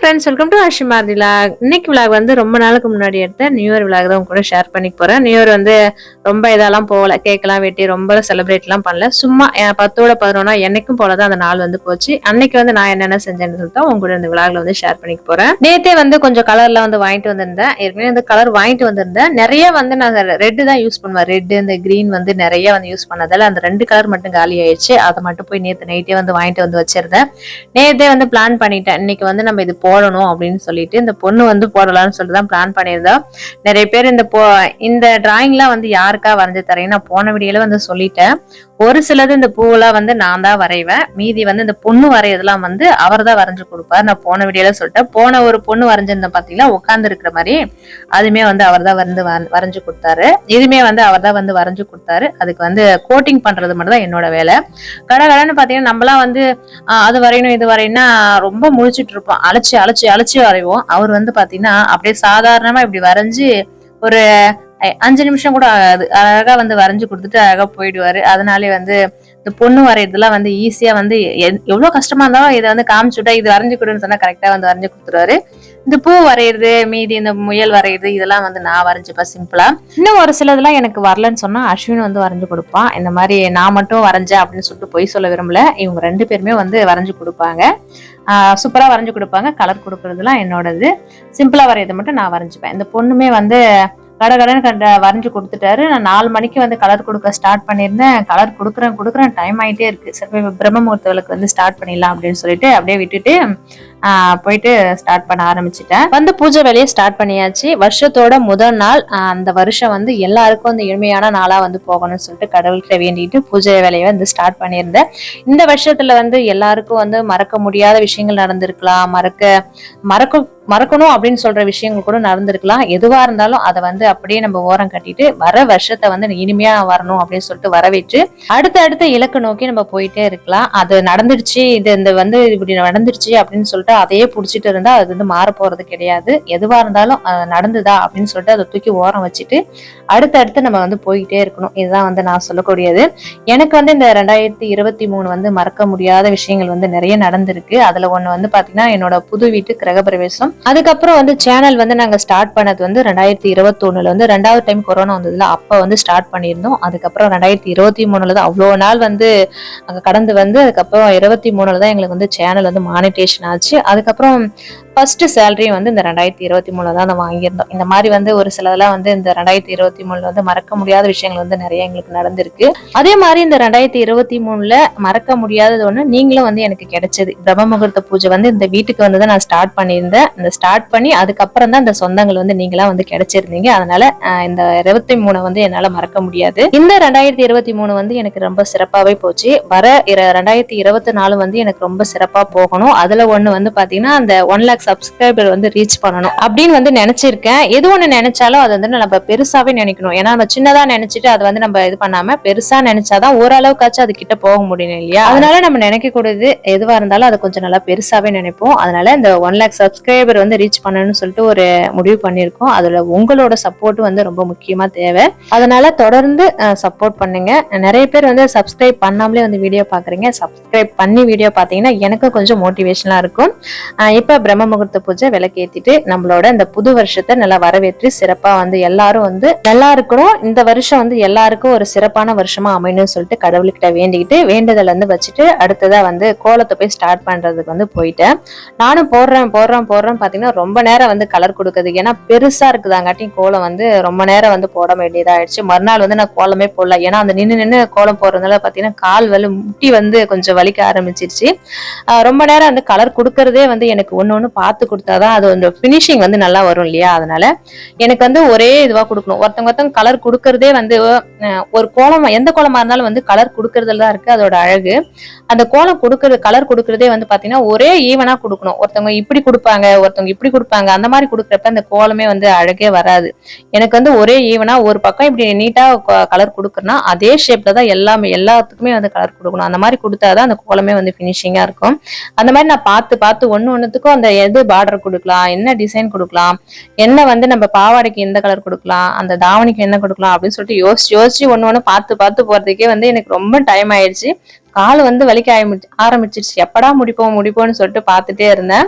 Friends welcome to Ashimar vlog இன்னைக்கு vlog வந்து ரொம்ப நாளுக்கு முன்னாடி எடுத்த நியூ இயர் விலாக் தான் உங்க கூட ஷேர் பண்ணி போறேன். நியூ இயர் வந்து ரொம்ப இதெல்லாம் போகல. கேக்கெல்லாம் வெட்டி ரொம்ப செலிப்ரேட்லாம் பண்ணல. சும்மா பத்தோட பதினொன்னா என்னைக்கும் போல தான் அந்த நாள் வந்து போச்சு. அன்னைக்கு வந்து நான் என்னென்ன செஞ்சேன்னு சொல்லிட்டு உங்க கூட இந்த விலாக்ல வந்து ஷேர் பண்ணிக்க போறேன். நேத்தே வந்து கொஞ்சம் கலர்லாம் வந்து வாங்கிட்டு வந்திருந்தேன். ஏற்கனவே வந்து கலர் வாங்கிட்டு வந்திருந்தேன். நிறைய வந்து நான் ரெட்டு தான் யூஸ் பண்ணுவேன். ரெட்டு இந்த கிரீன் வந்து நிறைய வந்து யூஸ் பண்ணதால அந்த ரெண்டு கலர் மட்டும் காலி ஆயிடுச்சு. அதை மட்டும் போய் நேத்து நைட்டே வந்து வாங்கிட்டு வந்து வச்சிருந்தேன். நேத்தே வந்து பிளான் பண்ணிட்டேன். இன்னைக்கு வந்து நம்ம இது போடணும் அப்படின்னு சொல்லிட்டு இந்த பொண்ணு வந்து போடலாம்னு சொல்லிட்டு தான் பிளான் பண்ணியிருந்தோம் நிறைய பேர் இந்த போ இந்த டிராயிங்லாம் வந்து யாருக்கா வரைஞ்சு தரேன் நான் போன வீடியோல வந்து சொல்லிட்டேன். ஒரு சிலது இந்த பூவெல்லாம் வந்து நான் தான் வரைவேன். மீதி வந்து இந்த பொண்ணு வரையதெல்லாம் வந்து அவர் தான் வரைஞ்சு கொடுப்பார். நான் போன வீடியோல சொல்லிட்டேன். போன ஒரு பொண்ணு வரைஞ்சிருந்தேன் பார்த்தீங்களா உட்கார்ந்து இருக்கிற மாதிரி. அதுமே வந்து அவர் தான் வந்து வர- வரைஞ்சு கொடுத்தாரு. இதுமே வந்து அவர் தான் வந்து வரைஞ்சு கொடுத்தாரு. அதுக்கு வந்து கோட்டிங் பண்றது மட்டும் தான் என்னோட வேலை. கடை கடைன்னு பார்த்தீங்கன்னா நம்மளாம் வந்து அது வரையணும் இது வரையணும்னா ரொம்ப முழிச்சிட்டு இருப்போம். அழைச்சி அழைச்சி அழைச்சி வரைவோம். அவர் வந்து பார்த்தீங்கன்னா அப்படியே சாதாரணமா இப்படி வரைஞ்சி ஒரு அஞ்சு நிமிஷம் கூட ஆகாது அழகா வந்து வரைஞ்சு கொடுத்துட்டு அழகா போயிடுவாரு. அதனாலே வந்து இந்த பொண்ணு வரையறதுலாம் வந்து ஈஸியா வந்து எ- எவ்வளவு கஷ்டமா இருந்தாலும் இதை வந்து காமிச்சுட்டா இது வரைஞ்சு கொடுன்னு சொன்னா கரெக்டா வந்து வரைஞ்சு கொடுத்துருவாரு. இந்த பூ வரைகிறது மீதி இந்த முயல் வரைகிறது இதெல்லாம் வந்து நான் வரைஞ்சிப்பேன் சிம்பிளா இன்னும் ஒரு சிலதெல்லாம் எனக்கு வரலன்னு சொன்னா அஸ்வின் வந்து வரைஞ்சு கொடுப்பான். இந்த மாதிரி நான் மட்டும் வரைஞ்சேன் அப்படின்னு சொல்லிட்டு பொய் சொல்ல விரும்பல. இவங்க ரெண்டு பேருமே வந்து வரைஞ்சு கொடுப்பாங்க. சூப்பரா வரைஞ்சு கொடுப்பாங்க. கலர் கொடுக்கறதுலாம் என்னோடது. சிம்பிளா வரையறது மட்டும் நான் வரைஞ்சிப்பேன். இந்த பொண்ணுமே வந்து கடகடன்னு கண்ட வரைஞ்சு கொடுத்துட்டாரு. நான் நாலு மணிக்கு வந்து கலர் கொடுக்க ஸ்டார்ட் பண்ணியிருந்தேன். கலர் கொடுக்குறேன் கொடுக்குறேன். டைம் ஆகிட்டே இருக்கு. சரி போய் பிரம்ம முகூர்த்தவளுக்கு வந்து ஸ்டார்ட் பண்ணிடலாம் அப்படின்னு சொல்லிட்டு அப்படியே விட்டுட்டு போயிட்டு ஸ்டார்ட் பண்ண ஆரம்பிச்சிட்டேன். வந்து பூஜை வேலையை ஸ்டார்ட் பண்ணியாச்சு. வருஷத்தோட முதல் நாள் அந்த வருஷம் வந்து எல்லாருக்கும் வந்து எளிமையான நாளாக வந்து போகணும்னு சொல்லிட்டு கடவுள்கிட்ட வேண்டிட்டு பூஜை வேலையை வந்து ஸ்டார்ட் பண்ணியிருந்தேன். இந்த வருஷத்துல வந்து எல்லாருக்கும் வந்து மறக்க முடியாத விஷயங்கள் நடந்திருக்கலாம். மறக்க மறக்க மறக்கணும் அப்படின்னு சொல்ற விஷயங்கள் கூட நடந்திருக்கலாம். எதுவா இருந்தாலும் அதை வந்து அப்படியே நம்ம ஓரம் கட்டிட்டு வர வருஷத்தை வந்து இனிமையா வரணும் அப்படின்னு சொல்லிட்டு வரவேற்று அடுத்த அடுத்த இலக்கு நோக்கி நம்ம போயிட்டே இருக்கலாம். அது நடந்துடுச்சு இது இந்த வந்து இப்படி நடந்துருச்சு அப்படின்னு சொல்லிட்டு அதையே பிடிச்சிட்டு இருந்தா அது வந்து மாற போறது கிடையாது. எதுவா இருந்தாலும் அது நடந்துதா அப்படின்னு சொல்லிட்டு அதை தூக்கி ஓரம் வச்சுட்டு அடுத்தடுத்து நம்ம வந்து போயிட்டே இருக்கணும். இதுதான் வந்து நான் சொல்லக்கூடியது. எனக்கு வந்து இந்த ரெண்டாயிரத்தி இருபத்தி மூணு வந்து மறக்க முடியாத விஷயங்கள் வந்து நிறைய நடந்திருக்கு. அதுல ஒண்ணு வந்து பாத்தீங்கன்னா என்னோட புது வீட்டு கிரகப்பிரவேசம். அதுக்கப்புறம் வந்து சேனல் வந்து நாங்கள் ஸ்டார்ட் பண்ணது வந்து ரெண்டாயிரத்தி இருபத்தொன்னுல வந்து ரெண்டாவது டைம் கொரோனா வந்ததுல அப்போ வந்து ஸ்டார்ட் பண்ணியிருந்தோம். அதுக்கப்புறம் ரெண்டாயிரத்தி இருபத்தி மூணுல தான் அவ்வளோ நாள் வந்து அங்கே கடந்து வந்து அதுக்கப்புறம் இருபத்தி மூணுல தான் எங்களுக்கு வந்து சேனல் வந்து மானிட்டேஷன் ஆச்சு. அதுக்கப்புறம் ஃபர்ஸ்ட் சேலரியும் வந்து இந்த ரெண்டாயிரத்தி இருபத்தி மூணுல தான் நான் வாங்கியிருந்தோம். இந்த மாதிரி வந்து ஒரு சிலதெல்லாம் வந்து இந்த ரெண்டாயிரத்தி இருபத்தி மூணுல வந்து மறக்க முடியாத விஷயங்கள் வந்து நிறைய எங்களுக்கு நடந்திருக்கு. அதே மாதிரி இந்த ரெண்டாயிரத்தி இருபத்தி மூணுல மறக்க முடியாதது ஒன்று நீங்களும் வந்து எனக்கு கிடைச்சது. பிரம்ம முகூர்த்த பூஜை வந்து இந்த வீட்டுக்கு வந்து தான் நான் ஸ்டார்ட் பண்ணியிருந்தேன். இந்த ஸ்டார்ட் பண்ணி அதுக்கப்புறம் தான் இந்த சொந்தங்கள் வந்து நீங்களா வந்து கிடைச்சிருந்தீங்க. அதனால இந்த இருபத்தி மூணு வந்து என்னால மறக்க முடியாது. இந்த ரெண்டாயிரத்தி இருபத்தி மூணு வந்து எனக்கு ரொம்ப சிறப்பாவே போச்சு. வர ரெண்டாயிரத்தி இருபத்தி நாலு வந்து எனக்கு ரொம்ப சிறப்பா போகணும். அதுல ஒண்ணு வந்து பாத்தீங்கன்னா அந்த ஒன் லேக் சப்ஸ்கிரைபர் வந்து ரீச் பண்ணணும் அப்படின்னு வந்து நினைச்சிருக்கேன். எது ஒண்ணு நினைச்சாலும் அது வந்து நம்ம பெருசாவே நினைக்கணும். ஏன்னா நம்ம சின்னதா நினைச்சிட்டு அதை வந்து நம்ம இது பண்ணாம பெருசா நினைச்சாதான் ஓரளவுக்காச்சும் அது கிட்ட போக முடியும் இல்லையா? அதனால நம்ம நினைக்க கூடாது எதுவா இருந்தாலும் அதை கொஞ்சம் நல்லா பெருசாவே நினைப்போம். அதனால இந்த ஒன் லேக் சப்ஸ்கிரைபர் வந்து ரீச் பண்ணணும்னு சொல்லிட்டு ஒரு முடிவு பண்ணியிருக்கோம். அதில் உங்களோட சப்போர்ட் வந்து ரொம்ப முக்கியமாக தேவை. அதனால தொடர்ந்து சப்போர்ட் பண்ணுங்க. நிறைய பேர் வந்து சப்ஸ்கிரைப் பண்ணாமலே வந்து வீடியோ பார்க்குறீங்க. சப்ஸ்கிரைப் பண்ணி வீடியோ பார்த்தீங்கன்னா எனக்கு கொஞ்சம் மோட்டிவேஷனாக இருக்கும். இப்போ பிரம்ம முகூர்த்த பூஜை விளக்கேற்றிட்டு நம்மளோட இந்த புது வருஷத்தை நல்லா வரவேற்று சிறப்பாக வந்து எல்லாரும் வந்து நல்லா இருக்கணும் இந்த வருஷம் வந்து எல்லாருக்கும் ஒரு சிறப்பான வருஷமா அமையணும்னு சொல்லிட்டு கடவுள்கிட்ட வேண்டிக்கிட்டு வேண்டுதல் வந்து வச்சுட்டு அடுத்ததாக வந்து கோலத்தை போய் ஸ்டார்ட் பண்ணுறதுக்கு வந்து போயிட்டேன். நானும் போடுறேன் போடுறேன் போடுறேன் பார்த்தீங்கன்னா ரொம்ப நேரம் வந்து கலர் கொடுக்குது. ஏன்னா பெருசா இருக்குதாங்காட்டியும் கோலம் வந்து ரொம்ப நேரம் வந்து போட வேண்டியதாயிடுச்சு. மறுநாள் வந்து நான் கோலமே போடல. ஏன்னா அந்த நின்று நின்று கோலம் போடுறதுனால பார்த்தீங்கன்னா கால் வலி முட்டி வந்து கொஞ்சம் வலிக்க ஆரம்பிச்சிருச்சு. ரொம்ப நேரம் வந்து கலர் கொடுக்கறதே வந்து எனக்கு ஒன்று ஒன்று பார்த்து கொடுத்தாதான் அது வந்து ஃபினிஷிங் வந்து நல்லா வரும் இல்லையா? அதனால எனக்கு வந்து ஒரே இதுவாக கொடுக்கணும். ஒருத்தவங்க ஒருத்தவங்க கலர் கொடுக்கறதே வந்து ஒரு கோலம் எந்த கோலமாக இருந்தாலும் வந்து கலர் கொடுக்கறதுல தான் இருக்கு அதோட அழகு. அந்த கோலம் கொடுக்கறது கலர் கொடுக்கறதே வந்து பார்த்தீங்கன்னா ஒரே ஈவனாக கொடுக்கணும். ஒருத்தவங்க இப்படி கொடுப்பாங்க ஒருத்தவங்க இப்படி கொடுப்பாங்க அந்த மாதிரி கொடுக்குறப்ப அந்த கோலமே வந்து அழகே வராது. எனக்கு வந்து ஒரே ஈவனா ஒரு பக்கம் இப்படி நீட்டா கலர் கொடுக்குறனா அதே ஷேப்ல தான் எல்லாமே எல்லாத்துக்குமே வந்து கலர் கொடுக்கணும். அந்த மாதிரி கொடுத்தாதான் அந்த கோலமே வந்து ஃபினிஷிங்கா இருக்கும். அந்த மாதிரி நான் பார்த்து பார்த்து ஒன்று ஒன்றுத்துக்கும் அந்த எது பார்டர் கொடுக்கலாம் என்ன டிசைன் கொடுக்கலாம் என்ன வந்து நம்ம பாவாடைக்கு எந்த கலர் கொடுக்கலாம் அந்த தாவணிக்கு என்ன கொடுக்கலாம் அப்படின்னு சொல்லிட்டு யோசிச்சு யோசிச்சு ஒன்று ஒன்று பார்த்து பார்த்து போறதுக்கே வந்து எனக்கு ரொம்ப டைம் ஆயிடுச்சு. கால் வந்து வலிக்க ஆரம்பிச்சு ஆரம்பிச்சிருச்சு. எப்படா முடிப்போம் முடிப்போம்னு சொல்லிட்டு பார்த்துட்டே இருந்தேன்.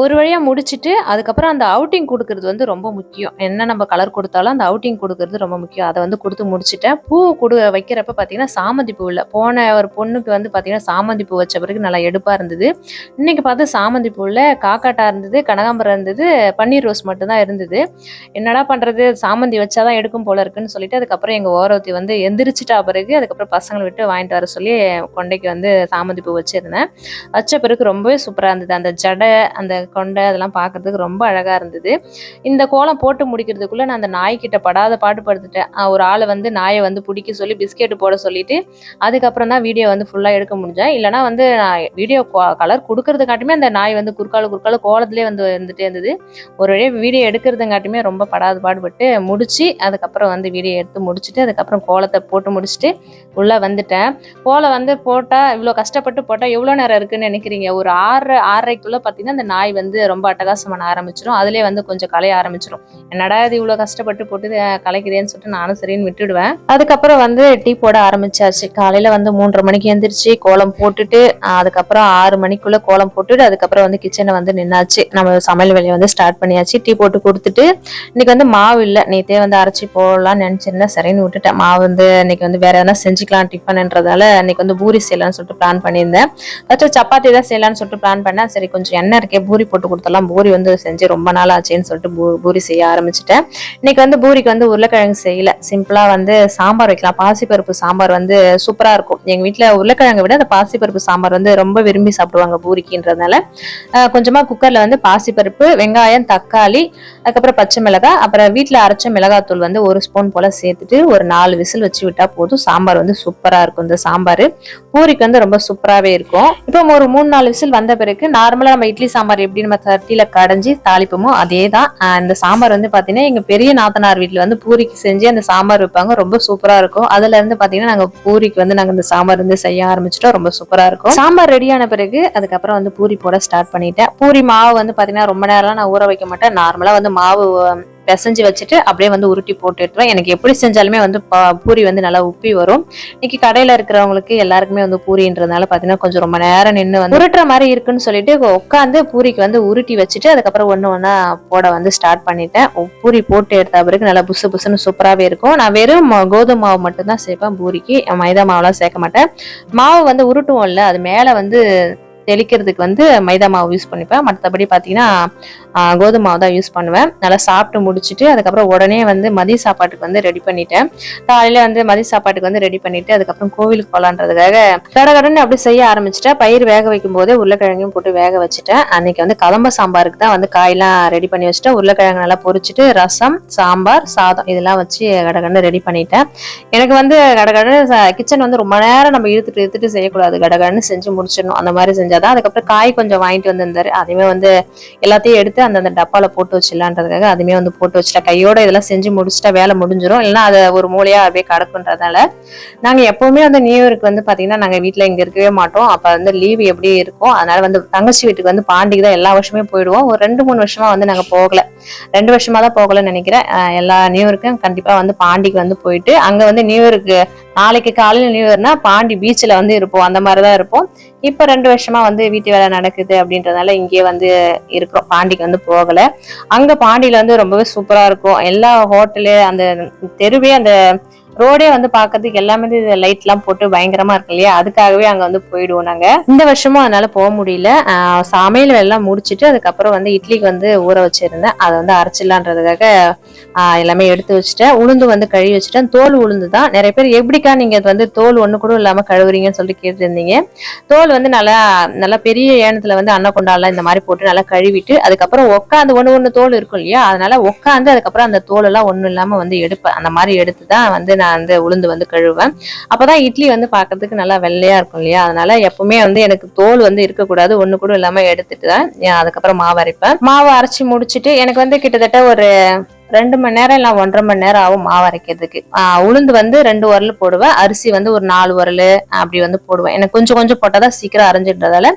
ஒரு வழியாக முடிச்சுட்டு அதுக்கப்புறம் அந்த அவுட்டிங் கொடுக்கறது வந்து ரொம்ப முக்கியம். என்ன நம்ம கலர் கொடுத்தாலும் அந்த அவுட்டிங் கொடுக்கறது ரொம்ப முக்கியம். அதை வந்து கொடுத்து முடிச்சுட்டேன். பூ கொடு வைக்கிறப்ப பார்த்தீங்கன்னா சாமந்தி பூ இல்லை. போன ஒரு பொண்ணுக்கு வந்து பார்த்தீங்கன்னா சாமந்தி பூ வச்ச பிறகு நல்லா எடுப்பாக இருந்தது. இன்னைக்கு பார்த்து சாமந்தி பூவில் காக்காட்டா இருந்தது கனகாம்பரம் இருந்தது பன்னீர் ரோஸ் மட்டும்தான் இருந்தது. என்னடா பண்ணுறது சாமந்தி வச்சாதான் எடுக்கும் போல இருக்குன்னு சொல்லிட்டு அதுக்கப்புறம் எங்கள் ஓரவத்தி வந்து எந்திரிச்சிட்டா பிறகு அதுக்கப்புறம் பசங்களை விட்டு வாங்கிட்டு வர சொல்லி கொண்டைக்கு வந்து சாமந்தி பூ வச்சுருந்தேன். வச்ச பிறகு ரொம்பவே சூப்பராக இருந்தது. அந்த ஜடை அந்த கொண்டை அதெல்லாம் பார்க்கறதுக்கு ரொம்ப அழகாக இருந்தது. இந்த கோலம் போட்டு முடிக்கிறதுக்குள்ளே நான் அந்த நாய்க்கிட்ட படாத பாட்டு படுத்துட்டேன் ஒரு ஆளை வந்து நாயை வந்து பிடிக்க சொல்லி பிஸ்கெட் போட சொல்லிட்டு அதுக்கப்புறம் தான் வீடியோ வந்து ஃபுல்லாக எடுக்க முடிஞ்சேன். இல்லைனா வந்து நான் வீடியோ கலர் கொடுக்கறதுக்காட்டுமே அந்த நாய் வந்து குறுக்கால குறுக்கால கோலத்திலே வந்து வந்துட்டே இருந்தது. ஒரு வழியாக வீடியோ எடுக்கிறதுங்காட்டுமே ரொம்ப படாத பாடுபட்டு முடிச்சு அதுக்கப்புறம் வந்து வீடியோ எடுத்து முடிச்சுட்டு அதுக்கப்புறம் கோலத்தை போட்டு முடிச்சுட்டு உள்ளே வந்துட்டேன். கோலம் வந்து போட்டால் இவ்வளோ கஷ்டப்பட்டு போட்டால் எவ்வளோ நேரம் இருக்குன்னு நினைக்கிறீங்க? ஒரு ஆறு ஆறரைக்குள்ளே பார்த்தீங்கன்னா அந்த நாய் வந்து ரொம்ப அட்டகாசம் பண்ண ஆரம்பிச்சிடும் அதிலே வந்து கொஞ்சம் கலைய ஆரம்பிச்சிடும் என்னடா இது இவ்வளோ கஷ்டப்பட்டு போட்டு கலைக்கிறேன்னு கலைக்குதேன்னு சொல்லிட்டு நானும் சரின்னு விட்டுடுவேன். அதுக்கப்புறம் வந்து டீ போட ஆரம்பிச்சாச்சு. காலையில் வந்து மூன்றரை மணிக்கு எந்திரிச்சு கோலம் போட்டுட்டு அதுக்கப்புறம் ஆறு மணிக்குள்ளே கோலம் போட்டுட்டு அதுக்கப்புறம் வந்து கிச்சனை வந்து நின்னாச்சு. நம்ம சமையல் வேலையை வந்து ஸ்டார்ட் பண்ணியாச்சு. டீ போட்டு கொடுத்துட்டு இன்னைக்கு வந்து மாவு இல்லை. நேத்தே வந்து அரைச்சி போடலாம்னு நினச்சிருந்தேன். சரின்னு விட்டுட்டேன். மாவு வந்து இன்னைக்கு வந்து வேற எதனா செஞ்சுக்கலாம் டிஃபன்ன்றதால இன்னைக்கு வந்து பூரி செய்யலாம்னு சொல்லிட்டு பிளான் பண்ணியிருந்தேன். ஃபர்ஸ்ட் சப்பாத்தி தான் செய்யலாம்னு சொல்லிட்டு பிளான் பண்ணேன் சரி கொஞ்சம் எண்ணெய் இருக்கே பூரி போட்டு கொடுத்தலாம் பூரி வந்து செஞ்சு ரொம்ப நாள் ஆச்சுன்னு சொல்லிட்டு பூ பூரி செய்ய ஆரம்பிச்சிட்டேன். இன்னைக்கு வந்து பூரிக்கு வந்து உருளைக்கிழங்கு செய்யல. சிம்பிளாக வந்து சாம்பார் வைக்கலாம். பாசிப்பருப்பு சாம்பார் வந்து சூப்பராக இருக்கும். எங்கள் வீட்டில் உருளைக்கிழங்கை விட அந்த பாசிப்பருப்பு சாம்பார் வந்து ரொம்ப விரும்பி சாப்பிடுவாங்க பூரிக்குன்றதுனால. கொஞ்சமாக கொஞ்சமா வந்து பாசிப்பருப்பு வெங்காயம் தக்காளி அதுக்கப்புறம் பச்சை மிளகாய் அப்புறம் வீட்டில் அரைச்ச மிளகாத்தூள் வந்து ஒரு ஸ்பூன் போல் சேர்த்துட்டு ஒரு நாலு விசில் வச்சு விட்டால் போதும். சாம்பார் வந்து சூப்பராக இருக்கும் இந்த சாம்பார். பூரிக்கு வந்து ரொம்ப சூப்பராகவே இருக்கும். இப்போ ஒரு மூணு நாலு விசில் வந்த பிறகு நார்மலாக நம்ம இட்லி சாம்பார் எப்படி நம்ம தட்டியில் கடைஞ்சி தாளிப்போமோ அதே தான் இந்த சாம்பார் வந்து பார்த்தீங்கன்னா எங்கள் பெரிய நாத்தனார் வீட்டில் வந்து பூரிக்கு செஞ்சு அந்த சாம்பார் வைப்பாங்க. ரொம்ப சூப்பராக இருக்கும். அதுலேருந்து பார்த்தீங்கன்னா நாங்கள் பூரிக்கு வந்து நாங்கள் இந்த சாம்பார் வந்து செய்ய ஆரம்பிச்சிட்டோம். ரொம்ப சூப்பராக இருக்கும். சாம்பார் ரெடியான பிறகு அதுக்கப்புறம் வந்து பூரி போட ஸ்டார்ட் பண்ணிட்டேன். பூரி மாவு வந்து பார்த்தீங்கன்னா ரொம்ப நேரம்லாம் நான் ஊற வைக்க மாட்டேன். நார்மலாக வந்து மாவு பிசைஞ்சு வச்சுட்டு அப்படியே வந்து உருட்டி போட்டு எடுத்துருவேன். எனக்கு எப்படி செஞ்சாலுமே வந்து ப- பூரி வந்து நல்லா உப்பி வரும். இன்னைக்கு கடையில இருக்கிறவங்களுக்கு எல்லாருக்குமே வந்து பூரின்றதுனால பார்த்தீங்கன்னா கொஞ்சம் ரொம்ப நேரம் நின்று வந்து உருட்டுற மாதிரி இருக்குன்னு சொல்லிட்டு உட்காந்து பூரிக்கு வந்து உருட்டி வச்சுட்டு அதுக்கப்புறம் ஒன்று ஒன்றா போட வந்து ஸ்டார்ட் பண்ணிட்டேன். பூரி போட்டு எடுத்த பிறகு நல்லா புசு புசுன்னு சூப்பராகவே இருக்கும். நான் வெறும் கோதுமை மாவு மட்டும்தான் சேர்ப்பேன் பூரிக்கு. மைதா மாவுலாம் சேர்க்க மாட்டேன். மாவு வந்து உருட்டுவோம்ல அது மேலே வந்து தெளிக்கிறதுக்கு வந்து மைதா மாவு யூஸ் பண்ணிப்பேன். மற்றபடி பார்த்தீங்கன்னா கோதுமை மாவு தான் யூஸ் பண்ணுவேன். நல்லா சாப்பிட்டு முடிச்சுட்டு அதுக்கப்புறம் உடனே வந்து மதிய சாப்பாட்டுக்கு வந்து ரெடி பண்ணிட்டேன். காலையில வந்து மதிய சாப்பாட்டுக்கு வந்து ரெடி பண்ணிட்டு அதுக்கப்புறம் கோவிலுக்கு போகலான்றதுக்காக கடகடன்னு அப்படி செய்ய ஆரம்பிச்சிட்டேன். பயிர் வேக வைக்கும் போதே உருளைக்கிழங்கையும் போட்டு வேக வச்சுட்டேன். அன்னைக்கு வந்து கதம்ப சாம்பாருக்கு தான் வந்து காயெல்லாம் ரெடி பண்ணி வச்சுட்டேன். உருளைக்கிழங்கு நல்லா பொரிச்சிட்டு ரசம் சாம்பார் சாதம் இதெல்லாம் வச்சு கடகடன்னு ரெடி பண்ணிட்டேன். எனக்கு வந்து கடகடன்னு கிச்சன் வந்து ரொம்ப நேரம் நம்ம இழுத்துட்டு இழுத்துட்டு செய்யக்கூடாது. கடகடன்னு செஞ்சு முடிச்சிடணும். அந்த மாதிரி செஞ்சாதான் அதுக்கப்புறம் காய் கொஞ்சம் வாங்கிட்டு வந்திருந்தாரு. அதையுமே வந்து எல்லாத்தையும் எடுத்து அந்தந்த டப்பால போட்டு வச்சிடலான்றதுக்காக அதுவுமே வந்து போட்டு வச்சுட்டா கையோட இதெல்லாம் செஞ்சு முடிச்சுட்டா வேலை முடிஞ்சிடும் இல்லைன்னா அதை ஒரு மூலையா அப்படியே கிடக்குன்றதால நாங்க எப்பவுமே வந்து நியூ இயருக்கு வந்து பாத்தீங்கன்னா நாங்க வீட்டில் இங்க இருக்கவே மாட்டோம். அப்ப வந்து லீவ் எப்படி இருக்கும்? அதனால வந்து தங்கச்சி வீட்டுக்கு வந்து பாண்டிக்கு தான் எல்லா வருஷமே போயிடுவோம். ஒரு ரெண்டு மூணு வருஷமா வந்து நாங்க போகல. ரெண்டு வருஷமா தான் போகலன்னு நினைக்கிறேன். எல்லா நியூ இயருக்கும் கண்டிப்பா வந்து பாண்டிக்கு வந்து போயிட்டு அங்க வந்து நியூ இயருக்கு நாளைக்கு காலையில நியூ இயர்னா பாண்டி பீச்ல வந்து இருப்போம். அந்த மாதிரி தான் இருப்போம். இப்ப ரெண்டு வருஷமா வந்து வீட்டு வேலை நடக்குது அப்படின்றதுனால இங்கே வந்து இருக்கிறோம். பாண்டிக்கு வந்து போகல. அங்க பாண்டியில வந்து ரொம்பவே சூப்பரா இருக்கும். எல்லா ஹோட்டலு அந்த தெருவே அந்த ரோடே வந்து பார்க்கறதுக்கு எல்லாமே லைட் எல்லாம் போட்டு பயங்கரமா இருக்கு இல்லையா? அதுக்காகவே அங்க வந்து போயிடுவோம் நாங்க. இந்த வருஷமும் அதனால போக முடியல. சமையல் எல்லாம் முடிச்சிட்டு அதுக்கப்புறம் வந்து இட்லிக்கு வந்து ஊற வச்சிருந்தேன். அதை வந்து அரைச்சிடலான்றதுக்காக எல்லாமே எடுத்து வச்சுட்டேன். உளுந்து வந்து கழுவி வச்சுட்டேன். தோல் உளுந்து தான். நிறைய பேர் எப்படிக்கா நீங்க அது வந்து தோல் ஒண்ணு கூட இல்லாம கழுவுறீங்கன்னு சொல்லிட்டு கேட்டுருந்தீங்க. தோல் வந்து நல்லா நல்லா பெரிய ஏனத்துல வந்து அன்னக்கொண்டாலாம் இந்த மாதிரி போட்டு நல்லா கழுவிட்டு அதுக்கப்புறம் உட்காந்து ஒண்ணு ஒண்ணு தோல் இருக்கும் இல்லையா? அதனால உட்காந்து அதுக்கப்புறம் அந்த தோல் எல்லாம் ஒண்ணும் இல்லாம வந்து எடுப்பேன். அந்த மாதிரி எடுத்து தான் வந்து நான் வந்து உளுந்து வந்து கழுவேன் அப்போதான் இட்லி வந்து பார்க்கறதுக்கு நல்லா வெள்ளையா இருக்கும் இல்லையா? அதனால எப்பவுமே வந்து எனக்கு தோல் வந்து இருக்கக்கூடாது. ஒன்று கூட இல்லாமல் எடுத்துட்டு தான் அதுக்கப்புறம் மாவு அரைப்பேன். மாவு அரைச்சி முடிச்சுட்டு எனக்கு வந்து கிட்டத்தட்ட ஒரு ரெண்டு மணி நேரம் இல்லை ஒன்றரை மணி நேரம் ஆகும் மாவு அரைக்கிறதுக்கு. உளுந்து வந்து ரெண்டு உரல் போடுவேன். அரிசி வந்து ஒரு நாலு உரல் அப்படி வந்து போடுவேன். எனக்கு கொஞ்சம் கொஞ்சம் போட்டால் தான் சீக்கிரம் அரைஞ்சிடுறதால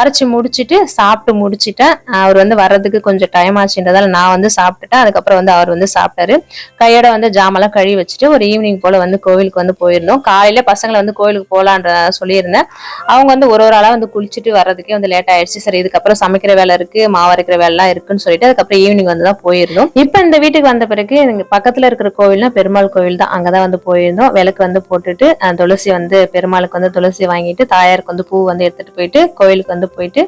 அரைச்சி முடிச்சுட்டு சாப்பிட்டு முடிச்சுட்டேன். அவர் வந்து வர்றதுக்கு கொஞ்சம் டைம் ஆச்சுன்றதால நான் வந்து சாப்பிட்டுட்டேன். அதுக்கப்புறம் வந்து அவர் வந்து சாப்பிட்டாரு. கையோட வந்து ஜாமெல்லாம் கழுவி வச்சுட்டு ஒரு ஈவினிங் போல வந்து கோவிலுக்கு வந்து போயிருந்தோம். காலையில பசங்களை வந்து கோவிலுக்கு போகலான்ற சொல்லியிருந்தேன். அவங்க வந்து ஒரு ஒரு ஆளா வந்து குளிச்சுட்டு வர்றதுக்கே வந்து லேட் ஆயிடுச்சு. சரி இதுக்கப்புறம் சமைக்கிற வேலை இருக்கு மாவு அரைக்கிற வேலைலாம் இருக்குன்னு சொல்லிட்டு அதுக்கப்புறம் ஈவினிங் வந்து தான் போயிருந்தோம். இப்போ இந்த வீட்டுக்கு வந்த பிறகு எங்கள் பக்கத்தில் இருக்கிற கோவில்னா பெருமாள் கோவில் தான். அங்கே தான் வந்து போயிருந்தோம். விளக்கு வந்து போட்டுட்டு துளசி வந்து பெருமாளுக்கு வந்து துளசி வாங்கிட்டு தாயாருக்கு வந்து பூ வந்து எடுத்துகிட்டு போயிட்டு கோவிலுக்கு வந்து போயிட்டு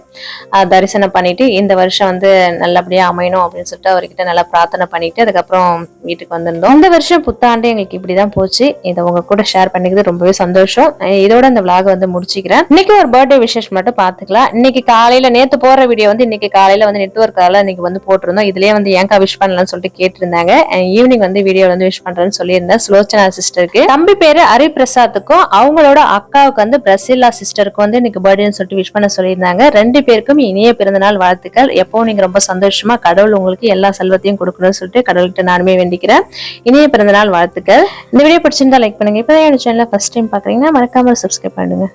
தரிசனம் பண்ணிட்டு இந்த வருஷம் வந்து நல்லபடியாக அமையணும் அப்படின்னு சொல்லிட்டு அவர்கிட்ட நல்லா பிரார்த்தனை பண்ணிட்டு அதுக்கப்புறம் வீட்டுக்கு வந்திருந்தோம். இந்த வருஷம் புத்தாண்டு எங்களுக்கு இப்படி தான் போச்சு. இதை உங்க கூட ஷேர் பண்ணிக்கிறது ரொம்பவே சந்தோஷம். இதோட இந்த விளாகை வந்து முடிச்சுக்கிறேன். இன்னைக்கு ஒரு பர்த்டே விஷேஷம் மட்டும் பார்த்துக்கலாம் இன்னைக்கு காலையில நேற்று போற வீடியோ வந்து இன்னைக்கு காலையில வந்து நெட்ஒர்க்கால இன்னைக்கு வந்து போட்டிருந்தோம். இதுலயே வந்து ஏன்க்கா விஷ் பண்ணலாம்னு சொல்லிட்டு கேட்டு இருந்தாங்க ஈவினிங் வந்து வீடியோ வந்து விஷ் பண்றேன்னு சொல்லியிருந்தேன் சுலோச்சனா சிஸ்டருக்கு. தம்பி பேரு ஹரிபிரசாத்துக்கும் அவங்களோட அக்காவுக்கு வந்து பிரசில்லா சிஸ்டருக்கும் வந்து இன்னைக்கு பர்த்டேன்னு சொல்லிட்டு விஷ் பண்ண சொல்லியிருந்தாங்க. ரெண்டு பேருக்கும் இனிய பிறந்தநாள் வாழ்த்துக்கள். எப்போ நீங்க ரொம்ப சந்தோஷமா கடவுள் உங்களுக்கு எல்லா செல்வத்தையும் கொடுக்கணும்னு சொல்லிட்டு கடவுள்கிட்ட நானுமே வேண்டிக்கிறேன். இனிய பிறந்தநாள் வாழ்த்துக்கள். இந்த வீடியோ பிடிச்சிருந்தா லைக் பண்ணுங்க. இப்போ என்னோட சேனலை ஃபர்ஸ்ட் டைம் பாக்குறீங்கன்னா மறக்காம சப்ஸ்கிரைப் பண்ணுங்க.